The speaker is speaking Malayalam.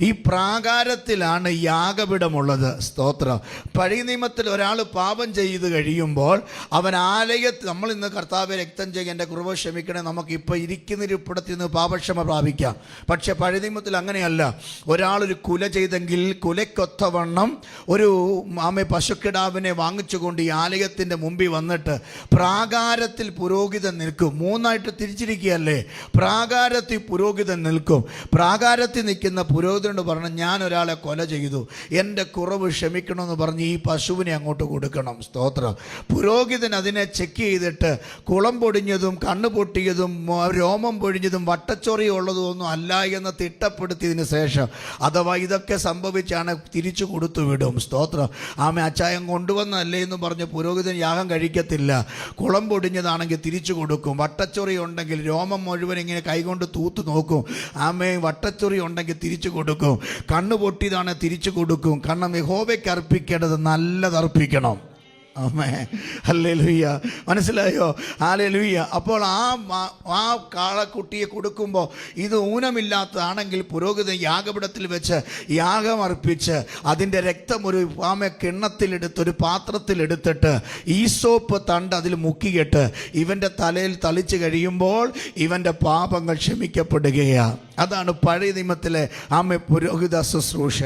ഈ പ്രാകാരത്തിലാണ് യാഗപീഠമുള്ളത്. സ്തോത്രം. പഴയ നിയമത്തിൽ ഒരാൾ പാപം ചെയ്ത് കഴിയുമ്പോൾ അവൻ ആലയത്തിൽ നമ്മൾ ഇന്ന് കർത്താവ് രക്തം ചെയ്യുക എന്റെ കുറവ് ക്ഷമിക്കണേ നമുക്ക് ഇപ്പോൾ ഇരിക്കുന്നിരിപ്പിടത്തിൽ നിന്ന് പാപക്ഷമ പ്രാപിക്കാം. പക്ഷെ പഴയ നിയമത്തിൽ അങ്ങനെയല്ല. ഒരാളൊരു കുല ചെയ്തെങ്കിൽ കുലയ്ക്കൊത്തവണ്ണം ഒരു ആമെ പശുക്കിടാവിനെ വാങ്ങിച്ചുകൊണ്ട് ഈ ആലയത്തിന്റെ മുമ്പിൽ വന്നിട്ട് പ്രാകാരത്തിൽ പുരോഹിതൻ നിൽക്കും. മൂന്നായിട്ട് തിരിച്ചിരിക്കുകയല്ലേ? പ്രാകാരത്തിൽ പുരോഹിതൻ നിൽക്കും. പ്രാകാരത്തിൽ നിൽക്കുന്ന പുരോഹിതനോട് പറഞ്ഞു ഞാൻ ഒരാളെ കൊല ചെയ്തു. എന്റെ കുറവ് ക്ഷമിക്കണമെന്ന് പറഞ്ഞ് ഈ പശുവിനെ അങ്ങോട്ട് കൊടുക്കണം. സ്തോത്രം. പുരോഹിതൻ അതിനെ ചെക്ക് ചെയ്തിട്ട് കുളം പൊടിഞ്ഞതും കണ്ണ് പൊട്ടിയതും രോമം പൊഴിഞ്ഞതും വട്ടച്ചൊറിയും ഉള്ളതും ഒന്നും അല്ല എന്ന് തിട്ടപ്പെടുത്തിയതിന് ശേഷം അഥവാ ഇതൊക്കെ സംഭവിച്ചാണ് തിരിച്ചു കൊടുത്തു വിടും. സ്തോത്രം. ആമ അച്ചായം കൊണ്ടുവന്നല്ലേ എന്ന് പറഞ്ഞ് പുരോഹിതൻ യാഗം കഴിക്കത്തില്ല. കുളം പൊടിഞ്ഞതാണെങ്കിൽ തിരിച്ചു കൊടുക്കും. വട്ടച്ചൊറി ഉണ്ടെങ്കിൽ രോമം മുഴുവൻ ഇങ്ങനെ കൈകൊണ്ട് തൂത്ത് നോക്കും. ആമേ വട്ടച്ചൊറി ഉണ്ടെങ്കിൽ തിരിച്ചു കൊടുക്കും. കണ്ണ് പൊട്ടിയതാണ് തിരിച്ചു കൊടുക്കും. കാരണം യഹോവയ്ക്ക് അർപ്പിക്കേണ്ടത് നല്ലത് അർപ്പിക്കണം. ആമേ ഹല്ലേലൂയ. മനസ്സിലായോ? ആലേ ലുയ്യ അപ്പോൾ ആ ആ കാളക്കുട്ടിയെ കൊടുക്കുമ്പോൾ ഇത് ഊനമില്ലാത്തതാണെങ്കിൽ പുരോഹിതൻ യാഗപീഠത്തിൽ വെച്ച് യാഗം അർപ്പിച്ച് അതിന്റെ രക്തം ഒരു ആമ കിണ്ണത്തിലെടുത്ത് ഒരു പാത്രത്തിലെടുത്തിട്ട് ഈസോപ്പ് തണ്ട് അതിൽ മുക്കിയിട്ട് ഇവന്റെ തലയിൽ തളിച്ച് കഴിയുമ്പോൾ ഇവന്റെ പാപങ്ങൾ ക്ഷമിക്കപ്പെടുകയാണ് അതാണ് പഴയ നിയമത്തിലെ ആമ പുരോഹിത ശുശ്രൂഷ.